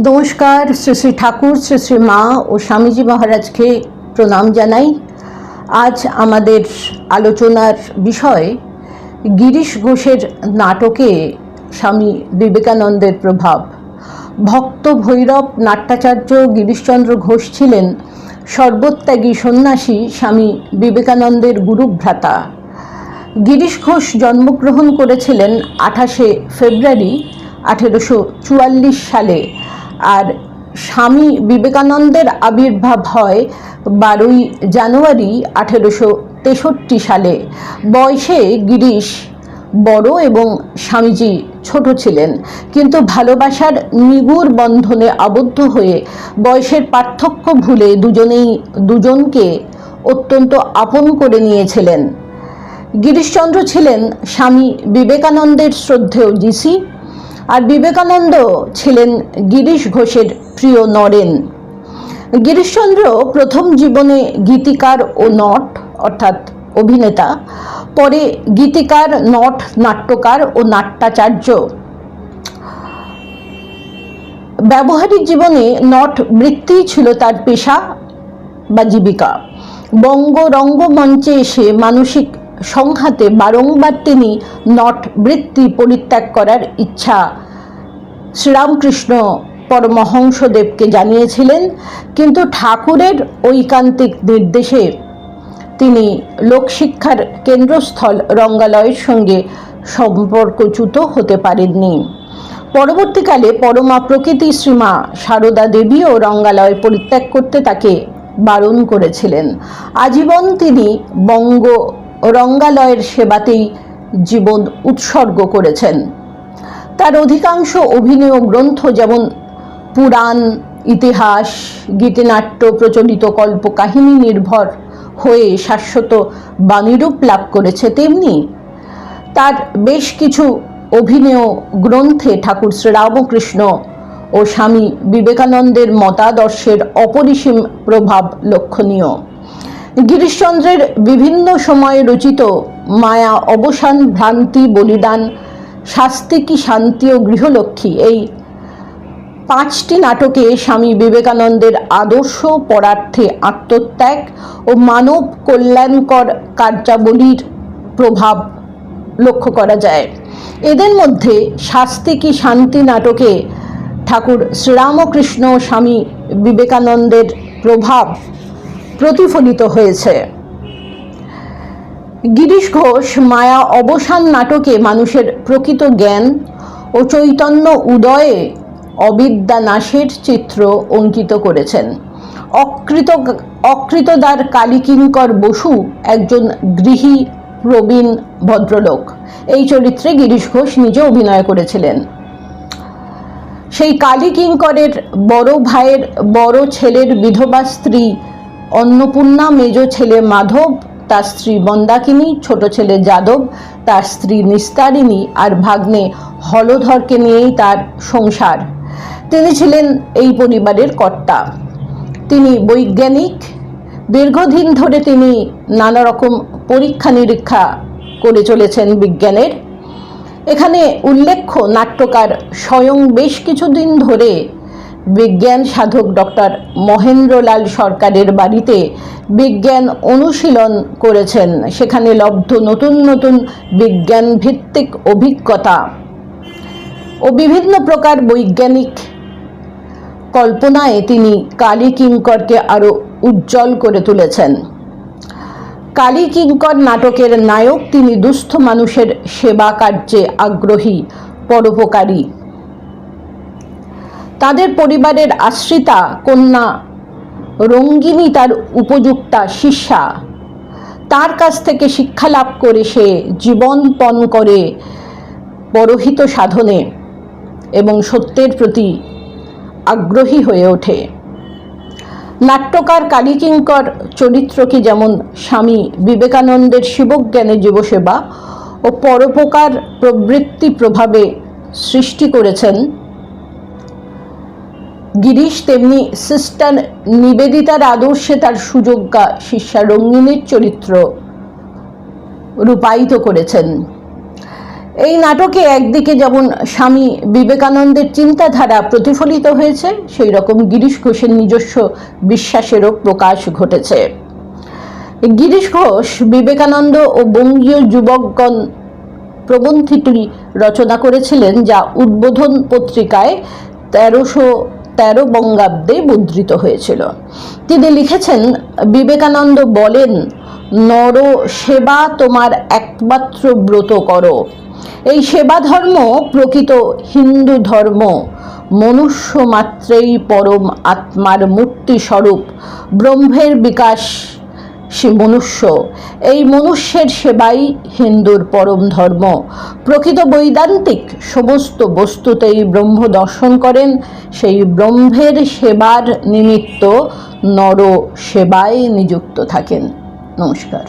নমস্কার, শ্রী শ্রী ঠাকুর, শ্রী শ্রী মা ও স্বামীজি মহারাজকে প্রণাম জানাই। আজ আমাদের আলোচনার বিষয় গিরিশ ঘোষের নাটকে স্বামী বিবেকানন্দের প্রভাব। ভক্ত ভৈরব নাট্যাচার্য গিরিশচন্দ্র ঘোষ ছিলেন সর্বত্যাগী সন্ন্যাসী স্বামী বিবেকানন্দের গুরুভ্রাতা। গিরিশ ঘোষ জন্মগ্রহণ করেছিলেন আঠাশে ফেব্রুয়ারি আঠেরোশো চুয়াল্লিশ সালে। আর স্বামী বিবেকানন্দের আবির্ভাব হয় বারোই জানুয়ারি আঠেরোশো তেষট্টি সালে। বয়সে গিরিশ বড় এবং স্বামীজি ছোট ছিলেন, কিন্তু ভালোবাসার নিগুড় বন্ধনে আবদ্ধ হয়ে বয়সের পার্থক্য ভুলে দুজনেই দুজনকে অত্যন্ত আপন করে নিয়েছিলেন। গিরিশচন্দ্র ছিলেন স্বামী বিবেকানন্দের শ্রদ্ধেয় জিসি। আর বিবেকানন্দ ছিলেন গিরিশ ঘোষের প্রিয় নরেন। গিরিশচন্দ্র প্রথম জীবনে গীতিকার ও নট, অর্থাৎ অভিনেতা, পরে গীতিকার, নট, নাট্যকার ও নাট্যাচার্য। ব্যবহারিক জীবনে নট বৃত্তিই ছিল তার পেশা বা জীবিকা। বঙ্গ রঙ্গমঞ্চে এসে মানসিক সংঘাতে বারংবার তিনি নট বৃত্তি পরিত্যাগ করার ইচ্ছা। শ্রীরামকৃষ্ণ পরমহংসদেবকে জানিয়েছিলেন, কিন্তু ঠাকুরের ঐকান্তিক নির্দেশে তিনি লোকশিক্ষার কেন্দ্রস্থল রঙ্গালয়ের সঙ্গে সম্পর্কচ্যুত হতে পারেননি। পরবর্তীকালে পরমা প্রকৃতি শ্রীমা সারদা দেবীও রঙ্গালয় পরিত্যাগ করতে তাকে বারণ করেছিলেন। আজীবন তিনি বঙ্গ রঙ্গালয়ের সেবাতেই জীবন উৎসর্গ করেছেন। তার অধিকাংশ অভিনয় গ্রন্থ যেমন পুরাণ, ইতিহাস, গীতিনাট্য, প্রচলিত কল্পকাহিনী নির্ভর হয়ে শাশ্বত বাণীরূপ লাভ করেছে, তেমনি তার বেশ কিছু অভিনয় গ্রন্থে ঠাকুর শ্রীরামকৃষ্ণ ও স্বামী বিবেকানন্দের মতাদর্শের অপরিসীম প্রভাব লক্ষণীয়। গিরিশচন্দ্রের বিভিন্ন সময়ে রচিত মায়া অবসান ভ্রান্তি বলিদান, শাস্তি কি শান্তি ও গৃহলক্ষ্মী, এই পাঁচটি নাটকে স্বামী বিবেকানন্দের আদর্শ, পরার্থে আত্মত্যাগ ও মানব কল্যাণকর কার্যাবলীর প্রভাব লক্ষ্য করা যায়। এদের মধ্যে শাস্তি কি শান্তি নাটকে ঠাকুর শ্রীরামকৃষ্ণ স্বামী বিবেকানন্দের প্রভাব প্রতিফলিত হয়েছে। গিরিশ ঘোষ মায়া অবসান নাটকে মানুষের প্রকৃত জ্ঞান ও চৈতন্য উদয়ে অবিদ্যা নাশের চিত্র অঙ্কিত করেছেন। অকৃত অকৃতদার কালীকিঙ্কর বসু একজন গৃহী প্রবীণ ভদ্রলোক। এই চরিত্রে গিরিশ ঘোষ নিজে অভিনয় করেছিলেন। সেই কালী কিঙ্করের বড় ভাইয়ের বড় ছেলের বিধবা স্ত্রী অন্নপূর্ণা মেজ ছেলে মাধব, তার স্ত্রী মন্দাকিনী ছোট ছেলে যাদব, তার স্ত্রী নিস্তারিণী আর ভাগ্নে হলধরকে নিয়েই তার সংসার। তিনি ছিলেন এই পরিবারের কর্তা। তিনি বৈজ্ঞানিক। দীর্ঘদিন ধরে তিনি নানা রকম পরীক্ষা নিরীক্ষা করে চলেছেন বিজ্ঞানের। এখানে উল্লেখ্য, নাট্যকার স্বয়ং বেশ কিছুদিন ধরে বিজ্ঞান সাধক ডক্টর মহেন্দ্রলাল সরকারের বাড়িতে বিজ্ঞান অনুশীলন করেছেন। সেখানে লব্ধ নতুন নতুন বিজ্ঞান ভিত্তিক অভিজ্ঞতা ও বিভিন্ন প্রকার বৈজ্ঞানিক কল্পনায় তিনি কালী কিঙ্করকে আরও উজ্জ্বল করে তুলেছেন। কালী কিঙ্কর নাটকের নায়ক, তিনি দুস্থ মানুষের সেবা কার্যে আগ্রহী, পরোপকারী। তাদের পরিবারের আশ্রিতা কন্যা রঙ্গিনী তার উপযুক্তা শিষ্যা। তার কাছ থেকে শিক্ষা লাভ করে সে জীবন পণ করে পরহিত সাধনে এবং সত্যের প্রতি আগ্রহী হয়ে ওঠে। নাট্যকার কালীকিঙ্কর চরিত্রকে যেমন স্বামী বিবেকানন্দের শিবজ্ঞানে জীবসেবা ও পরোপকার প্রবৃত্তি প্রভাবে সৃষ্টি করেছেন গিরিশ তেমনি সিস্টার নিবেদিতার আদর্শে তার সুযোগ্যা শিষ্যা রঙ্গিনীর চরিত্র রূপায়িত করেছেন। এই নাটকে একদিকে যেমন স্বামী বিবেকানন্দের চিন্তাধারা প্রতিফলিত হয়েছে সেই রকম গিরিশ ঘোষের নিজস্ব বিশ্বাসেরও প্রকাশ ঘটেছে। গিরিশ ঘোষ, বিবেকানন্দ ও বঙ্গীয় যুবকগণ প্রবন্ধিটি রচনা করেছিলেন যা উদ্বোধন পত্রিকায় তেরোশো তেরো বঙ্গাব্দে মুদ্রিত হয়েছিল। তিনি লিখেছেন, বিবেকানন্দ বলেন, নর সেবা তোমার একমাত্র ব্রত করো। এই সেবা ধর্ম প্রকৃত হিন্দু ধর্ম। মনুষ্য মাত্রেই পরম আত্মার মূর্তি স্বরূপ ব্রহ্মের বিকাশ সে মনুষ্য। এই মনুষ্যের সেবাই হিন্দুর পরম ধর্ম। প্রকৃত বৈদান্তিক সমস্ত বস্তুতেই ব্রহ্ম দর্শন করেন, সেই ব্রহ্মের সেবার নিমিত্ত নর সেবায় নিযুক্ত থাকেন। নমস্কার।